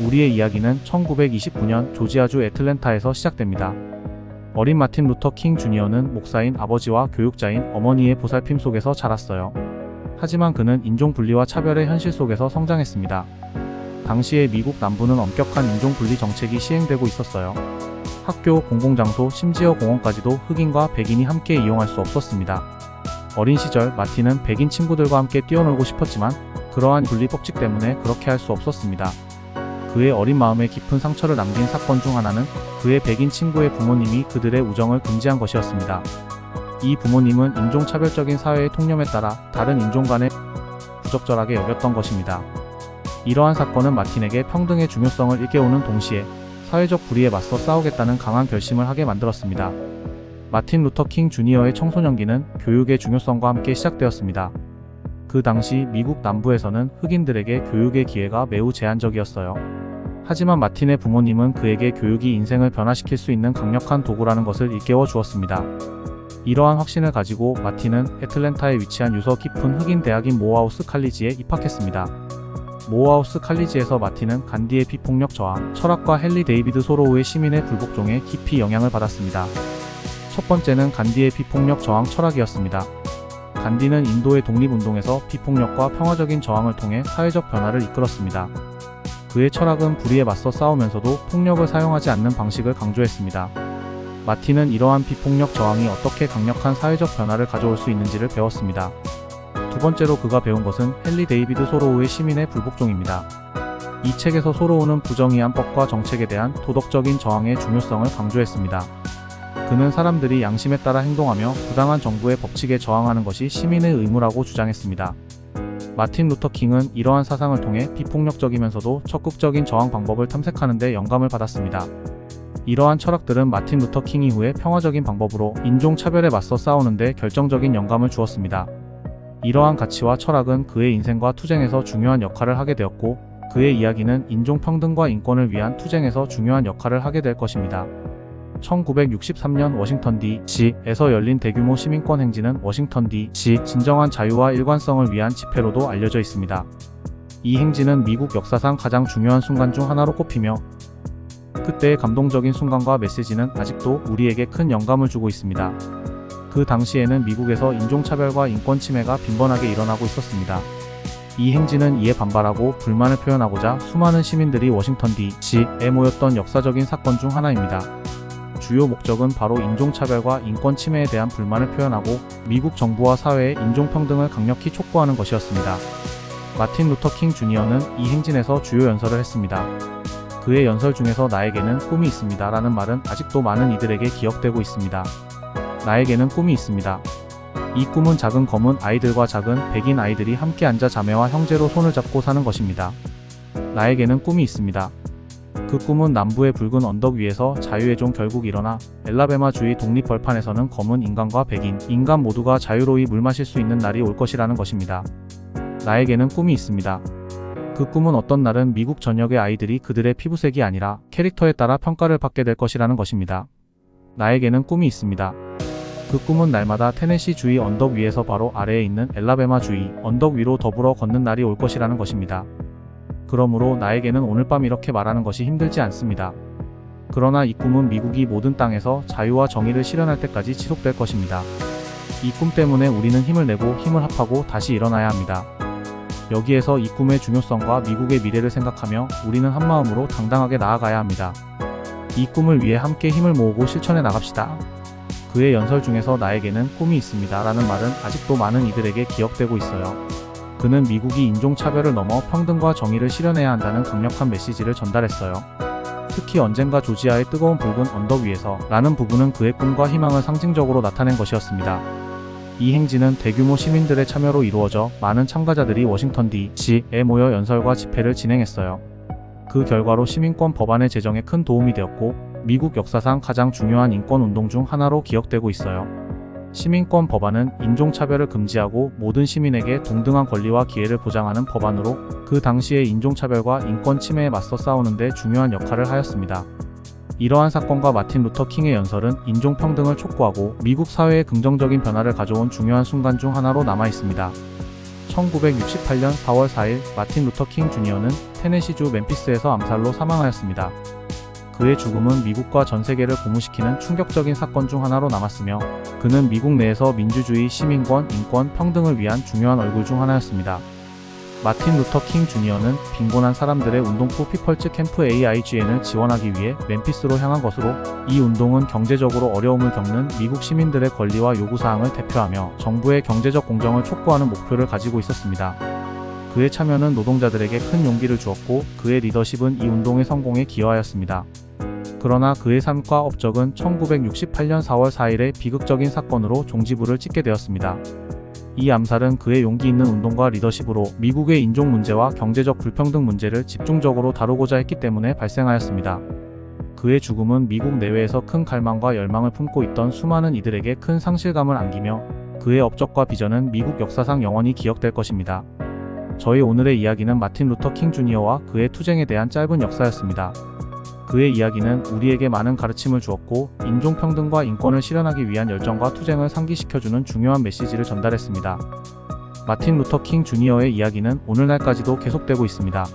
우리의 이야기는 1929년 조지아주 애틀랜타에서 시작됩니다. 어린 마틴 루터 킹 주니어는 목사인 아버지와 교육자인 어머니의 보살핌 속에서 자랐어요. 하지만 그는 인종 분리와 차별의 현실 속에서 성장했습니다. 당시에 미국 남부는 엄격한 인종 분리 정책이 시행되고 있었어요. 학교, 공공장소, 심지어 공원까지도 흑인과 백인이 함께 이용할 수 없었습니다. 어린 시절 마틴은 백인 친구들과 함께 뛰어놀고 싶었지만 그러한 분리 법칙 때문에 그렇게 할 수 없었습니다. 그의 어린 마음에 깊은 상처를 남긴 사건 중 하나는 그의 백인 친구의 부모님이 그들의 우정을 금지한 것이었습니다. 이 부모님은 인종차별적인 사회의 통념에 따라 다른 인종 간의 부적절하게 여겼던 것입니다. 이러한 사건은 마틴에게 평등의 중요성을 일깨우는 동시에 사회적 불의에 맞서 싸우겠다는 강한 결심을 하게 만들었습니다. 마틴 루터 킹 주니어의 청소년기는 교육의 중요성과 함께 시작되었습니다. 그 당시 미국 남부에서는 흑인들에게 교육의 기회가 매우 제한적이었어요. 하지만 마틴의 부모님은 그에게 교육이 인생을 변화시킬 수 있는 강력한 도구라는 것을 일깨워 주었습니다. 이러한 확신을 가지고 마틴은 애틀랜타에 위치한 유서 깊은 흑인 대학인 모아우스 칼리지에 입학했습니다. 모아우스 칼리지에서 마틴은 간디의 비폭력 저항, 철학과 헨리 데이비드 소로우의 시민의 불복종에 깊이 영향을 받았습니다. 첫 번째는 간디의 비폭력 저항 철학이었습니다. 간디는 인도의 독립운동에서 비폭력과 평화적인 저항을 통해 사회적 변화를 이끌었습니다. 그의 철학은 불의에 맞서 싸우면서도 폭력을 사용하지 않는 방식을 강조했습니다. 마틴은 이러한 비폭력 저항이 어떻게 강력한 사회적 변화를 가져올 수 있는지를 배웠습니다. 두 번째로 그가 배운 것은 헨리 데이비드 소로우의 시민의 불복종입니다. 이 책에서 소로우는 부정의한 법과 정책에 대한 도덕적인 저항의 중요성을 강조했습니다. 그는 사람들이 양심에 따라 행동하며 부당한 정부의 법칙에 저항하는 것이 시민의 의무라고 주장했습니다. 마틴 루터 킹은 이러한 사상을 통해 비폭력적이면서도 적극적인 저항 방법을 탐색하는 데 영감을 받았습니다. 이러한 철학들은 마틴 루터 킹 이후에 평화적인 방법으로 인종 차별에 맞서 싸우는 데 결정적인 영감을 주었습니다. 이러한 가치와 철학은 그의 인생과 투쟁에서 중요한 역할을 하게 되었고, 그의 이야기는 인종 평등과 인권을 위한 투쟁에서 중요한 역할을 하게 될 것입니다. 1963년 워싱턴 D.C.에서 열린 대규모 시민권 행진은 워싱턴 D.C. 진정한 자유와 일관성을 위한 집회로도 알려져 있습니다. 이 행진은 미국 역사상 가장 중요한 순간 중 하나로 꼽히며 그때의 감동적인 순간과 메시지는 아직도 우리에게 큰 영감을 주고 있습니다. 그 당시에는 미국에서 인종차별과 인권 침해가 빈번하게 일어나고 있었습니다. 이 행진은 이에 반발하고 불만을 표현하고자 수많은 시민들이 워싱턴 D.C.에 모였던 역사적인 사건 중 하나입니다. 주요 목적은 바로 인종차별과 인권 침해에 대한 불만을 표현하고 미국 정부와 사회의 인종평등을 강력히 촉구하는 것이었습니다. 마틴 루터 킹 주니어는 이 행진에서 주요 연설을 했습니다. 그의 연설 중에서 나에게는 꿈이 있습니다 라는 말은 아직도 많은 이들에게 기억되고 있습니다. 나에게는 꿈이 있습니다. 이 꿈은 작은 검은 아이들과 작은 백인 아이들이 함께 앉아 자매와 형제로 손을 잡고 사는 것입니다. 나에게는 꿈이 있습니다. 그 꿈은 남부의 붉은 언덕 위에서 자유의 종 결국 일어나 엘라베마주의 독립 벌판에서는 검은 인간과 백인, 인간 모두가 자유로이 물 마실 수 있는 날이 올 것이라는 것입니다. 나에게는 꿈이 있습니다. 그 꿈은 어떤 날은 미국 전역의 아이들이 그들의 피부색이 아니라 캐릭터에 따라 평가를 받게 될 것이라는 것입니다. 나에게는 꿈이 있습니다. 그 꿈은 날마다 테네시 주의 언덕 위에서 바로 아래에 있는 엘라베마 주의 언덕 위로 더불어 걷는 날이 올 것이라는 것입니다. 그러므로 나에게는 오늘 밤 이렇게 말하는 것이 힘들지 않습니다. 그러나 이 꿈은 미국이 모든 땅에서 자유와 정의를 실현할 때까지 지속될 것입니다. 이 꿈 때문에 우리는 힘을 내고 힘을 합하고 다시 일어나야 합니다. 여기에서 이 꿈의 중요성과 미국의 미래를 생각하며 우리는 한마음으로 당당하게 나아가야 합니다. 이 꿈을 위해 함께 힘을 모으고 실천해 나갑시다. 그의 연설 중에서 나에게는 꿈이 있습니다. 라는 말은 아직도 많은 이들에게 기억되고 있어요. 그는 미국이 인종차별을 넘어 평등과 정의를 실현해야 한다는 강력한 메시지를 전달했어요. 특히 언젠가 조지아의 뜨거운 붉은 언덕 위에서 라는 부분은 그의 꿈과 희망을 상징적으로 나타낸 것이었습니다. 이 행진은 대규모 시민들의 참여로 이루어져 많은 참가자들이 워싱턴 D.C.에 모여 연설과 집회를 진행했어요. 그 결과로 시민권 법안의 제정에 큰 도움이 되었고 미국 역사상 가장 중요한 인권 운동 중 하나로 기억되고 있어요. 시민권 법안은 인종차별을 금지하고 모든 시민에게 동등한 권리와 기회를 보장하는 법안으로 그 당시의 인종차별과 인권 침해에 맞서 싸우는데 중요한 역할을 하였습니다. 이러한 사건과 마틴 루터 킹의 연설은 인종평등을 촉구하고 미국 사회에 긍정적인 변화를 가져온 중요한 순간 중 하나로 남아 있습니다. 1968년 4월 4일 마틴 루터 킹 주니어는 테네시주 멤피스에서 암살로 사망하였습니다. 그의 죽음은 미국과 전 세계를 고무시키는 충격적인 사건 중 하나로 남았으며 그는 미국 내에서 민주주의, 시민권, 인권, 평등을 위한 중요한 얼굴 중 하나였습니다. 마틴 루터 킹 주니어는 빈곤한 사람들의 운동부 피펄즈 캠프 AIGN을 지원하기 위해 멤피스로 향한 것으로 이 운동은 경제적으로 어려움을 겪는 미국 시민들의 권리와 요구사항을 대표하며 정부의 경제적 공정을 촉구하는 목표를 가지고 있었습니다. 그의 참여는 노동자들에게 큰 용기를 주었고 그의 리더십은 이 운동의 성공에 기여하였습니다. 그러나 그의 삶과 업적은 1968년 4월 4일의 비극적인 사건으로 종지부를 찍게 되었습니다. 이 암살은 그의 용기 있는 운동과 리더십으로 미국의 인종 문제와 경제적 불평등 문제를 집중적으로 다루고자 했기 때문에 발생하였습니다. 그의 죽음은 미국 내외에서 큰 갈망과 열망을 품고 있던 수많은 이들에게 큰 상실감을 안기며 그의 업적과 비전은 미국 역사상 영원히 기억될 것입니다. 저희 오늘의 이야기는 마틴 루터 킹 주니어와 그의 투쟁에 대한 짧은 역사였습니다. 그의 이야기는 우리에게 많은 가르침을 주었고 인종평등과 인권을 실현하기 위한 열정과 투쟁을 상기시켜주는 중요한 메시지를 전달했습니다. 마틴 루터 킹 주니어의 이야기는 오늘날까지도 계속되고 있습니다.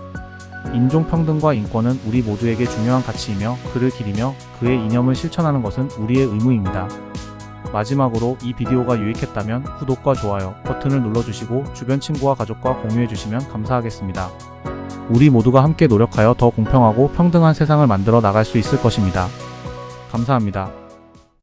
인종평등과 인권은 우리 모두에게 중요한 가치이며 그를 기리며 그의 이념을 실천하는 것은 우리의 의무입니다. 마지막으로 이 비디오가 유익했다면 구독과 좋아요 버튼을 눌러주시고 주변 친구와 가족과 공유해주시면 감사하겠습니다. 우리 모두가 함께 노력하여 더 공평하고 평등한 세상을 만들어 나갈 수 있을 것입니다. 감사합니다.